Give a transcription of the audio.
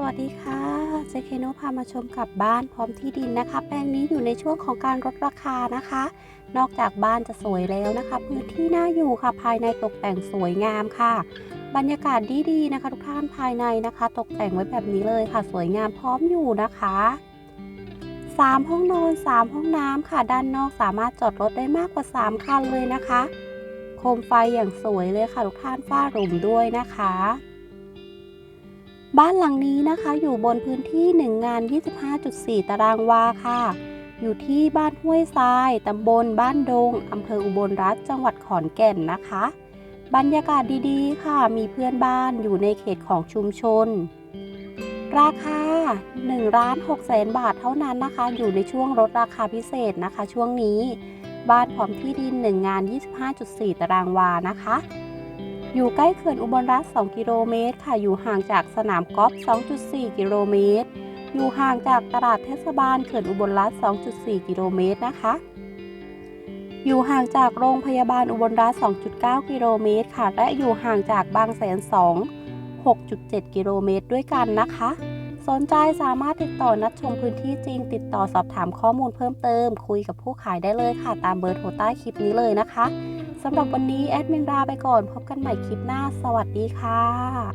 สวัสดีค่ะเจเคโนพามาชมกับบ้านพร้อมที่ดินนะคะ แปลงนี้อยู่ในช่วงของการลดราคานะคะ นอกจากบ้านจะสวยแล้วนะคะ พื้นที่น่าอยู่ค่ะภายในตกแต่งสวยงามค่ะ บรรยากาศดีๆนะคะทุกท่านภายในนะคะ ตกแต่งไว้แบบนี้เลยค่ะ สวยงามพร้อมอยู่นะคะสามห้องนอนสามห้องน้ำค่ะ ด้านนอกสามารถจอดรถได้มากกว่า 3 คันเลยนะคะ โคมไฟอย่างสวยเลยค่ะทุกท่านฝ้าหลุมด้วยนะคะ บ้านหลังนี้นะคะอยู่บนพื้นที่ 1 งาน 25.4 ตารางวาค่ะ อยู่ที่บ้านห้วยทราย ตำบลบ้านดง อำเภออุบลรัฐจังหวัดขอนแก่นนะคะ บรรยากาศดีๆ ค่ะ มีเพื่อนบ้านอยู่ในเขตของชุมชน ราคา1ล้าน6แสนบาทเท่านั้นนะคะ อยู่ในช่วงลดราคาพิเศษนะคะ ช่วงนี้ บ้านพร้อมที่ดิน 1 งาน 25.4 ตารางวานะคะ อยู่ใกล้เขื่อนอุบลรัฐ 2 กิโลเมตร ค่ะ อยู่ห่างจากสนามกอล์ฟ 2.4 กิโลเมตร อยู่ห่างจากตลาดเทศบาลเขื่อนอุบลรัฐ 2.4 กิโลเมตรนะคะ อยู่ห่างจากโรงพยาบาลอุบลรัฐ 2.9 กิโลเมตรค่ะ และอยู่ห่างจากบางแสน 2 6.7 กิโลเมตรด้วยกันนะคะ สนใจสามารถติดต่อนัดชมพื้นที่จริง ติดต่อสอบถามข้อมูลเพิ่มเติม คุยกับผู้ขายได้เลยค่ะ ตามเบอร์โทรใต้คลิปนี้เลยนะคะสำหรับวันนี้แอดมินลาไปก่อน พบกันใหม่คลิปหน้า สวัสดีค่ะ